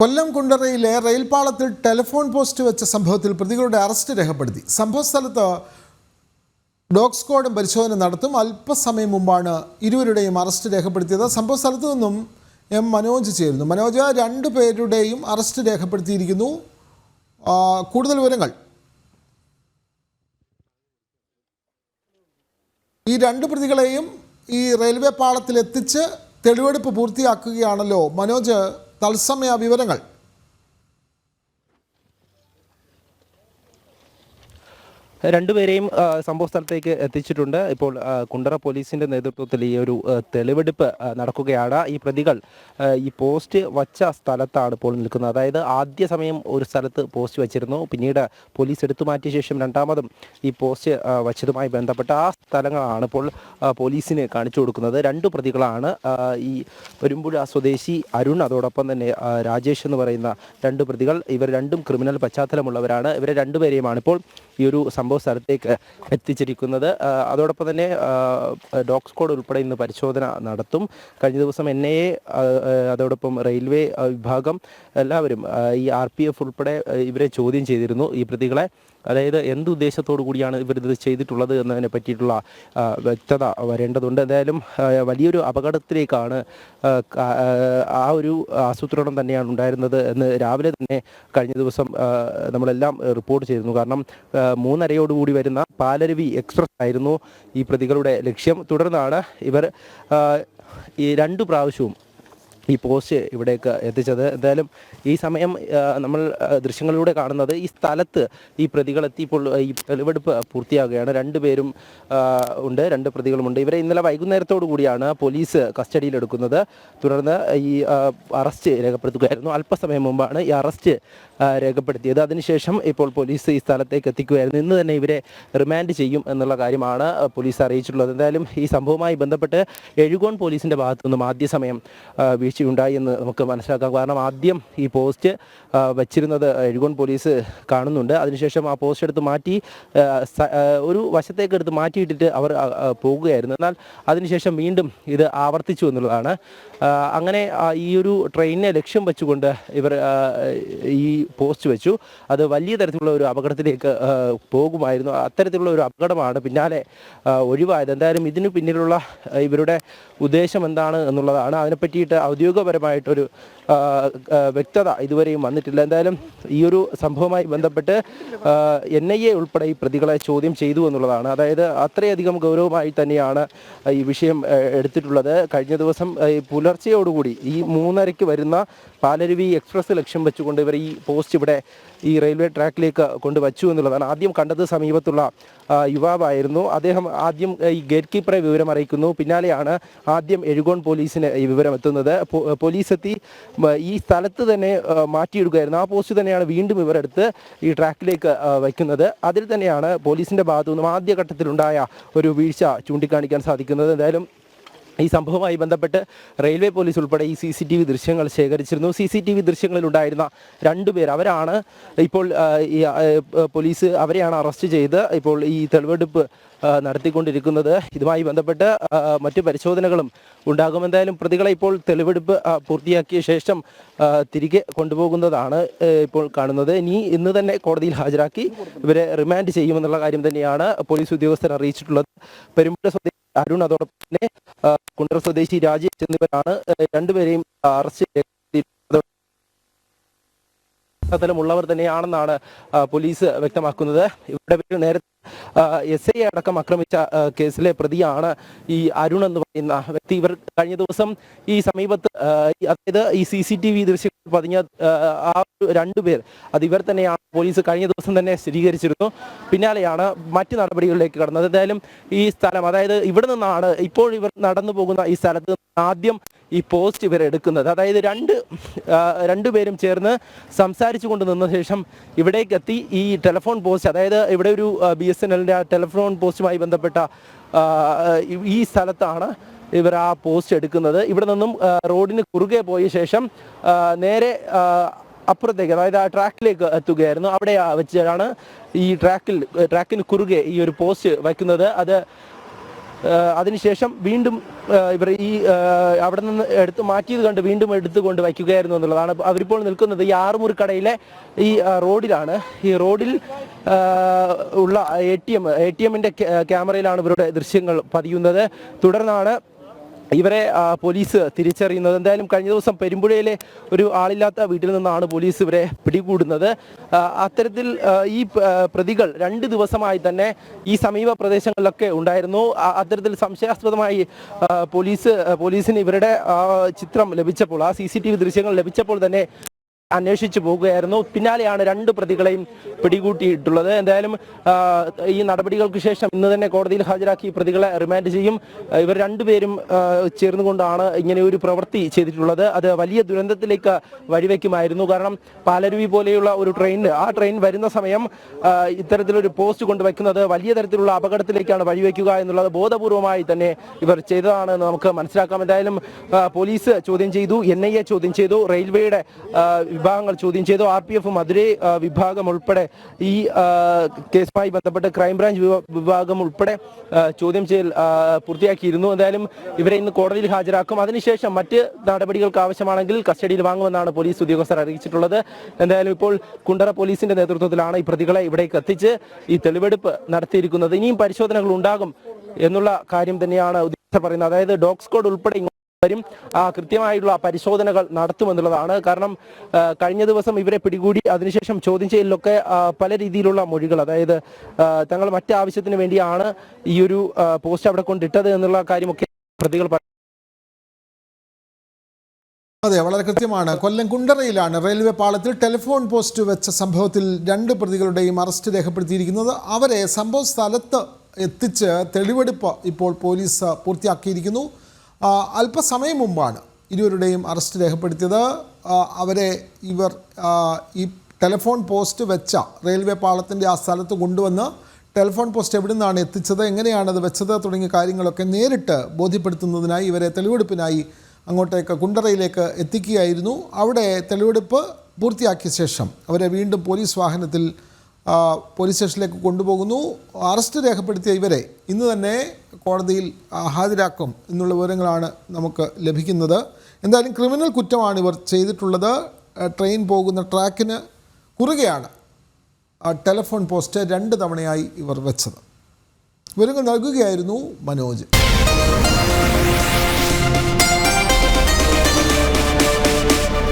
കൊല്ലം കുണ്ടറയിലെ റെയിൽപാളത്തിൽ telephone post വെച്ച സംഭവത്തിൽ പ്രതികളുടെ അറസ്റ്റ് രേഖപ്പെടുത്തി. സംഭവ സ്ഥലത്ത് ഡോഗ് സ്ക്വാഡും പരിശോധന നടത്തും. അല്പസമയം മുമ്പാണ് ഇരുവരുടെയും അറസ്റ്റ് രേഖപ്പെടുത്തിയത്. സംഭവ സ്ഥലത്ത് നിന്നും എം മനോജ് ചേരുന്നു. മനോജ് രണ്ടു പേരുടെയും അറസ്റ്റ് രേഖപ്പെടുത്തിയിരിക്കുന്നു. കൂടുതൽ വിവരങ്ങൾ. ഈ രണ്ട് പ്രതികളെയും ഈ റെയിൽവേ പാളത്തിൽ എത്തിച്ച് തെളിവെടുപ്പ് പൂർത്തിയാക്കുകയാണല്ലോ. മനോജ് തത്സമയ വിവരങ്ങൾ. രണ്ടുപേരെയും സംഭവ സ്ഥലത്തേക്ക് എത്തിച്ചിട്ടുണ്ട്. ഇപ്പോൾ കുണ്ടറ പോലീസിന്റെ നേതൃത്വത്തിൽ ഈ ഒരു തെളിവെടുപ്പ് നടക്കുകയാണ്. ഈ പ്രതികൾ ഈ പോസ്റ്റ് വച്ച സ്ഥലത്താണ് ഇപ്പോൾ നിൽക്കുന്നത്. അതായത് ആദ്യ സമയം ഒരു സ്ഥലത്ത് പോസ്റ്റ് വച്ചിരുന്നു. പിന്നീട് പോലീസ് എടുത്തു മാറ്റിയ ശേഷം രണ്ടാമതും ഈ പോസ്റ്റ് വച്ചതുമായി ബന്ധപ്പെട്ട ആ സ്ഥലങ്ങളാണ് ഇപ്പോൾ പോലീസിന് കാണിച്ചു കൊടുക്കുന്നത്. രണ്ട് പ്രതികളാണ് ഈ വരുമ്പുഴ സ്വദേശി അരുൺ അതോടൊപ്പം തന്നെ രാജേഷ് എന്ന് പറയുന്ന രണ്ട് പ്രതികൾ. ഇവർ രണ്ടും ക്രിമിനൽ പശ്ചാത്തലമുള്ളവരാണ്. ഇവരെ രണ്ടുപേരെയുമാണ് ഇപ്പോൾ ഈ ഒരു സംഭവ സ്ഥലത്തേക്ക് എത്തിച്ചിരിക്കുന്നത്. അതോടൊപ്പം തന്നെ ഡോഗ് സ്ക്വാഡ് ഉൾപ്പെടെ ഇന്ന് പരിശോധന നടത്തും. കഴിഞ്ഞ ദിവസം എൻ ഐ എ അതോടൊപ്പം റെയിൽവേ വിഭാഗം എല്ലാവരും ഈ ആർ പി എഫ് ഉൾപ്പെടെ ഇവരെ ചോദ്യം ചെയ്തിരുന്നു. ഈ പ്രതികളെ അതായത് എന്ത് ഉദ്ദേശത്തോടു കൂടിയാണ് ഇവർ ഇത് ചെയ്തിട്ടുള്ളത് എന്നതിനെ പറ്റിയിട്ടുള്ള വ്യക്തത വരേണ്ടതുണ്ട്. എന്തായാലും വലിയൊരു അപകടത്തിലേക്കാണ് ആ, ഒരു ആസൂത്രണം തന്നെയാണ് ഉണ്ടായിരുന്നത് എന്ന് രാവിലെ തന്നെ കഴിഞ്ഞ ദിവസം നമ്മളെല്ലാം റിപ്പോർട്ട് ചെയ്തിരുന്നു. കാരണം മൂന്നരയോടുകൂടി വരുന്ന പാലരുവി എക്സ്പ്രസ് ആയിരുന്നു ഈ പ്രതികളുടെ ലക്ഷ്യം. തുടർന്നാണ് ഇവർ ഈ രണ്ടു പ്രാവശ്യവും ഈ പോസ്റ്റ് ഇവിടേക്ക് എത്തിച്ചത്. എന്തായാലും ഈ സമയം നമ്മൾ ദൃശ്യങ്ങളിലൂടെ കാണുന്നത് ഈ സ്ഥലത്ത് ഈ പ്രതികൾ എത്തിയപ്പോൾ ഈ തെളിവെടുപ്പ് പൂർത്തിയാകുകയാണ് രണ്ടുപേരും ഉണ്ട് രണ്ട് പ്രതികളുമുണ്ട് ഇവരെ ഇന്നലെ വൈകുന്നേരത്തോടു കൂടിയാണ് പോലീസ് കസ്റ്റഡിയിലെടുക്കുന്നത് തുടർന്ന് ഈ അറസ്റ്റ് രേഖപ്പെടുത്തുകയായിരുന്നു. അല്പസമയം മുമ്പാണ് ഈ അറസ്റ്റ് രേഖപ്പെടുത്തിയത്. അതിനുശേഷം ഇപ്പോൾ പോലീസ് ഈ സ്ഥലത്തേക്ക് എത്തിക്കുകയായിരുന്നു. ഇന്ന് തന്നെ ഇവരെ റിമാൻഡ് ചെയ്യും എന്നുള്ള കാര്യമാണ് പോലീസ് അറിയിച്ചിട്ടുള്ളത്. എന്തായാലും ഈ സംഭവവുമായി ബന്ധപ്പെട്ട് എഴുകോൺ പോലീസിന്റെ ഭാഗത്തുനിന്നും ആദ്യ സമയം ആ, വീഴ്ചയുണ്ടായി എന്ന് നമുക്ക് മനസ്സിലാക്കാം. കാരണം ആദ്യം ഈ പോസ്റ്റ് വെച്ചിരുന്നത് എഴുകോൺ പോലീസ് കാണുന്നുണ്ട്. അതിനുശേഷം ആ പോസ്റ്റ് എടുത്ത് മാറ്റി ഒരു വശത്തേക്ക് എടുത്ത് മാറ്റിയിട്ടിട്ട് അവർ പോകുകയായിരുന്നു. എന്നാൽ അതിനുശേഷം വീണ്ടും ഇത് ആവർത്തിച്ചു എന്നുള്ളതാണ്. അങ്ങനെ ഈ ഒരു ട്രെയിനിനെ ലക്ഷ്യം വെച്ചുകൊണ്ട് ഇവർ ഈ പോസ്റ്റ് വെച്ചു. അത് വലിയ തരത്തിലുള്ള ഒരു അപകടത്തിലേക്ക് പോകുമായിരുന്നു. അത്തരത്തിലുള്ള ഒരു അപകടമാണ് പിന്നാലെ ഒഴിവായത്. എന്തായാലും ഇതിനു പിന്നിലുള്ള ഇവരുടെ ഉദ്ദേശം എന്താണ് എന്നുള്ളതാണ്. അതിനെ പറ്റിയിട്ട് ഔദ്യോഗികപരമായിട്ടൊരു വ്യക്തത ഇതുവരെയും വന്നിട്ടില്ല. എന്തായാലും ഈ ഒരു സംഭവവുമായി ബന്ധപ്പെട്ട് എൻ ഐ എ ഉൾപ്പെടെ ഈ പ്രതികളെ ചോദ്യം ചെയ്തു എന്നുള്ളതാണ്. അതായത് അത്രയധികം ഗൗരവമായി തന്നെയാണ് ഈ വിഷയം എടുത്തിട്ടുള്ളത്. കഴിഞ്ഞ ദിവസം പുലർച്ചെയോടുകൂടി ഈ മൂന്നരയ്ക്ക് വരുന്ന പാലരുവി എക്സ്പ്രസ് ലക്ഷ്യം വെച്ചുകൊണ്ട് ഇവർ ഈ പോസ്റ്റ് ഇവിടെ ഈ റെയിൽവേ ട്രാക്കിലേക്ക് കൊണ്ടുവച്ചു എന്നുള്ളതാണ്. ആദ്യം കണ്ടത് സമീപത്തുള്ള യുവാവായിരുന്നു. അദ്ദേഹം ആദ്യം ഈ ഗേറ്റ് കീപ്പറെ വിവരം അറിയിക്കുന്നു. പിന്നാലെയാണ് ആദ്യം എഴുകോൺ പോലീസിന് ഈ വിവരം എത്തുന്നത്. പോലീസ് എത്തി ഈ സ്ഥലത്ത് തന്നെ മാറ്റിയിടുകയായിരുന്നു. ആ പോസ്റ്റ് തന്നെയാണ് വീണ്ടും ഇവരെടുത്ത് ഈ ട്രാക്കിലേക്ക് വയ്ക്കുന്നത്. അതിൽ തന്നെയാണ് പോലീസിന്റെ ഭാഗത്തു നിന്നും ആദ്യഘട്ടത്തിലുണ്ടായ ഒരു വീഴ്ച ചൂണ്ടിക്കാണിക്കാൻ സാധിക്കുന്നത്. എന്തായാലും ഈ സംഭവവുമായി ബന്ധപ്പെട്ട് റെയിൽവേ പോലീസ് ഉൾപ്പെടെ ഈ സി സി ടി വി ദൃശ്യങ്ങൾ ശേഖരിച്ചിരുന്നു. സി സി ടി വി ദൃശ്യങ്ങളിലുണ്ടായിരുന്ന രണ്ടുപേർ അവരാണ് ഇപ്പോൾ പോലീസ് അവരെയാണ് അറസ്റ്റ് ചെയ്ത് ഇപ്പോൾ ഈ തെളിവെടുപ്പ് നടത്തിക്കൊണ്ടിരിക്കുന്നത്. ഇതുമായി ബന്ധപ്പെട്ട് മറ്റു പരിശോധനകളും ഉണ്ടാകും. എന്തായാലും പ്രതികളെ ഇപ്പോൾ തെളിവെടുപ്പ് പൂർത്തിയാക്കിയ ശേഷം തിരികെ കൊണ്ടുപോകുന്നതാണ് ഇപ്പോൾ കാണുന്നത്. ഇനി ഇന്ന് തന്നെ കോടതിയിൽ ഹാജരാക്കി ഇവരെ റിമാൻഡ് ചെയ്യുമെന്നുള്ള കാര്യം തന്നെയാണ് പോലീസ് ഉദ്യോഗസ്ഥർ അറിയിച്ചിട്ടുള്ളത്. പെരുമ്പുഴ അരുൺ അതോടൊപ്പം തന്നെ സ്വദേശി രാജേഷ് എന്നിവരാണ് രണ്ടുപേരെയും അറസ്റ്റ് പശ്ചാത്തലമുള്ളവർ തന്നെയാണെന്നാണ് പോലീസ് വ്യക്തമാക്കുന്നത്. ഇവരുടെ പേര് നേരത്തെ എസ് ഐ അടക്കം ആക്രമിച്ച കേസിലെ പ്രതിയാണ് ഈ അരുൺ എന്ന് പറയുന്ന വ്യക്തി. ഇവർ കഴിഞ്ഞ ദിവസം ഈ സമീപത്ത് അതായത് ഈ സി സി ടി വി ദൃശ്യങ്ങൾ പതിഞ്ഞ ആ, രണ്ടുപേർ അത് ഇവർ തന്നെയാണ് പോലീസ് കഴിഞ്ഞ ദിവസം തന്നെ സ്ഥിരീകരിച്ചിരുന്നു. പിന്നാലെയാണ് മറ്റു നടപടികളിലേക്ക് കടന്നത്. എന്തായാലും ഈ സ്ഥലം അതായത് ഇവിടെ നിന്നാണ് ഇപ്പോൾ ഇവർ നടന്നു പോകുന്ന ഈ സ്ഥലത്ത് ആദ്യം ഈ പോസ്റ്റ് ഇവർ എടുക്കുന്നത്. അതായത് രണ്ട് രണ്ടുപേരും ചേർന്ന് സംസാരിച്ചു കൊണ്ട് നിന്ന ശേഷം ഇവിടേക്ക് എത്തി ഈ ടെലഫോൺ പോസ്റ്റ് അതായത് ഇവിടെ ഒരു ബി എസ് എൻ എല്ലിന്റെ ആ ടെലിഫോൺ പോസ്റ്റുമായി ബന്ധപ്പെട്ട ഈ- സ്ഥലത്താണ് ഇവർ ആ പോസ്റ്റ് എടുക്കുന്നത്. ഇവിടെ നിന്നും റോഡിന് കുറുകെ പോയ ശേഷം നേരെ അപ്പുറത്തേക്ക് അതായത് ആ ട്രാക്കിലേക്ക് എത്തുകയായിരുന്നു. അവിടെ വെച്ചാണ് ഈ ട്രാക്കിൽ ട്രാക്കിന് കുറുകെ ഈ ഒരു പോസ്റ്റ് വയ്ക്കുന്നത്. അത് അതിനുശേഷം വീണ്ടും ഇവർ ഈ അവിടെ നിന്ന് എടുത്ത് മാറ്റിയത് കണ്ട് വീണ്ടും എടുത്തുകൊണ്ട് വയ്ക്കുകയായിരുന്നു എന്നുള്ളതാണ്. അവരിപ്പോൾ നിൽക്കുന്നത് ഈ ആറുമുറിക്കടയിലെ ഈ റോഡിലാണ്. ഈ റോഡിൽ ഉള്ള A T M A T എമ്മിന്റെ ക്യാമറയിലാണ് ഇവരുടെ ദൃശ്യങ്ങൾ പതിയുന്നത്. തുടർന്നാണ് ഇവരെ പോലീസ് തിരിച്ചറിയുന്നത്. എന്തായാലും കഴിഞ്ഞ ദിവസം പെരുമ്പുഴയിലെ ഒരു ആളില്ലാത്ത വീട്ടിൽ നിന്നാണ് പോലീസ് ഇവരെ പിടികൂടുന്നത്. അത്തരത്തിൽ ഈ പ്രതികൾ രണ്ട് ദിവസമായി തന്നെ ഈ സമീപ പ്രദേശങ്ങളിലൊക്കെ ഉണ്ടായിരുന്നു. അത്തരത്തിൽ സംശയാസ്പദമായി പോലീസ് പോലീസിന് ഇവരുടെ ചിത്രം ലഭിച്ചപ്പോൾ ആ സി ദൃശ്യങ്ങൾ ലഭിച്ചപ്പോൾ തന്നെ അന്വേഷിച്ചു പോകുകയായിരുന്നു. പിന്നാലെയാണ് രണ്ട് പ്രതികളെയും പിടികൂട്ടിയിട്ടുള്ളത്. എന്തായാലും ഈ നടപടികൾക്ക് ശേഷം ഇന്ന് തന്നെ കോടതിയിൽ ഹാജരാക്കി പ്രതികളെ റിമാൻഡ് ചെയ്യും. ഇവർ രണ്ടുപേരും ചേർന്നുകൊണ്ടാണ് ഇങ്ങനെ ഒരു പ്രവൃത്തി ചെയ്തിട്ടുള്ളത്. അത് വലിയ ദുരന്തത്തിലേക്ക് വഴിവെക്കുമായിരുന്നു. കാരണം പാലരുവി പോലെയുള്ള ഒരു ട്രെയിൻ ആ ട്രെയിൻ വരുന്ന സമയം ഇത്തരത്തിലൊരു പോസ്റ്റ് കൊണ്ടുവയ്ക്കുന്നത് വലിയ തരത്തിലുള്ള അപകടത്തിലേക്കാണ് വഴിവെക്കുക എന്നുള്ളത് ബോധപൂർവമായി തന്നെ ഇവർ ചെയ്തതാണ് നമുക്ക് മനസ്സിലാക്കാം. എന്തായാലും പോലീസ് ചോദ്യം ചെയ്തു എൻ ചോദ്യം ചെയ്തു. റെയിൽവേയുടെ വിഭാഗങ്ങൾ ചോദ്യം ചെയ്തു. ആർ പി എഫ് മധുരൈ വിഭാഗം ഉൾപ്പെടെ ഈ കേസുമായി ബന്ധപ്പെട്ട് ക്രൈംബ്രാഞ്ച് വിഭാ- വിഭാഗം ഉൾപ്പെടെ ചോദ്യം ചെയ്യൽ പൂർത്തിയാക്കിയിരുന്നു. എന്തായാലും ഇവരെ ഇന്ന് കോടതിയിൽ ഹാജരാക്കും. അതിനുശേഷം മറ്റ് നടപടികൾക്ക് ആവശ്യമാണെങ്കിൽ കസ്റ്റഡിയിൽ വാങ്ങുമെന്നാണ് പോലീസ് ഉദ്യോഗസ്ഥർ അറിയിച്ചിട്ടുള്ളത്. എന്തായാലും ഇപ്പോൾ കുണ്ടറ പോലീസിന്റെ നേതൃത്വത്തിലാണ് ഈ പ്രതികളെ ഇവിടേക്ക് എത്തിച്ച് ഈ തെളിവെടുപ്പ് നടത്തിയിരിക്കുന്നത്. ഇനിയും പരിശോധനകൾ ഉണ്ടാകും എന്നുള്ള കാര്യം തന്നെയാണ് ഉദ്യോഗസ്ഥർ പറയുന്നത്. അതായത് ഡോഗ് സ്ക്വാഡ് ഉൾപ്പെടെ വരും. ആ കൃത്യമായിട്ടുള്ള പരിശോധനകൾ നടത്തുമെന്നുള്ളതാണ്. കാരണം കഴിഞ്ഞ ദിവസം ഇവരെ പിടികൂടി അതിനുശേഷം ചോദ്യം ചെയ്യലിലൊക്കെ പല രീതിയിലുള്ള മൊഴികൾ അതായത് തങ്ങൾ മറ്റു ആവശ്യത്തിന് വേണ്ടിയാണ് ഈ ഒരു പോസ്റ്റ് അവിടെ കൊണ്ടിട്ടത് എന്നുള്ള കാര്യമൊക്കെ പ്രതികൾ അതെ വളരെ കൃത്യമാണ്. കൊല്ലം കുണ്ടറയിലാണ് റെയിൽവേ പാളത്തിൽ ടെലിഫോൺ പോസ്റ്റ് വെച്ച സംഭവത്തിൽ രണ്ട് പ്രതികളുടെയും അറസ്റ്റ് രേഖപ്പെടുത്തിയിരിക്കുന്നത്. അവരെ സംഭവ സ്ഥലത്ത് എത്തിച്ച് തെളിവെടുപ്പ് ഇപ്പോൾ പോലീസ് പൂർത്തിയാക്കിയിരിക്കുന്നു. അല്പസമയം മുമ്പാണ് ഇരുവരുടെയും അറസ്റ്റ് രേഖപ്പെടുത്തിയത്. അവരെ ഇവർ ഈ ടെലിഫോൺ പോസ്റ്റ് വെച്ച റെയിൽവേ പാളത്തിന്റെ ആ സ്ഥലത്ത് കൊണ്ടുവന്ന് ടെലിഫോൺ പോസ്റ്റ് എവിടെ നിന്നാണ് എത്തിച്ചത് എങ്ങനെയാണ് അത് വെച്ചത് തുടങ്ങിയ കാര്യങ്ങളൊക്കെ നേരിട്ട് ബോധ്യപ്പെടുത്തുന്നതിനായി ഇവരെ തെളിവെടുപ്പിനായി അങ്ങോട്ടേക്ക് കുണ്ടറയിലേക്ക് എത്തിക്കുകയായിരുന്നു. അവിടെ തെളിവെടുപ്പ് പൂർത്തിയാക്കിയ ശേഷം അവരെ വീണ്ടും പോലീസ് വാഹനത്തിൽ പോലീസ് സ്റ്റേഷനിലേക്ക് കൊണ്ടുപോകുന്നു. അറസ്റ്റ് രേഖപ്പെടുത്തിയ ഇവരെ ഇന്ന് തന്നെ കോടതിയിൽ ഹാജരാക്കും എന്നുള്ള വിവരങ്ങളാണ് നമുക്ക് ലഭിക്കുന്നത്. എന്തായാലും ക്രിമിനൽ കുറ്റമാണ് ഇവർ ചെയ്തിട്ടുള്ളത്. ട്രെയിൻ പോകുന്ന ട്രാക്കിന് കുറുകയാണ് ടെലിഫോൺ പോസ്റ്റ് രണ്ട് തവണയായി ഇവർ വെച്ചത്. വിവരങ്ങൾ നൽകുകയായിരുന്നു മനോജ്.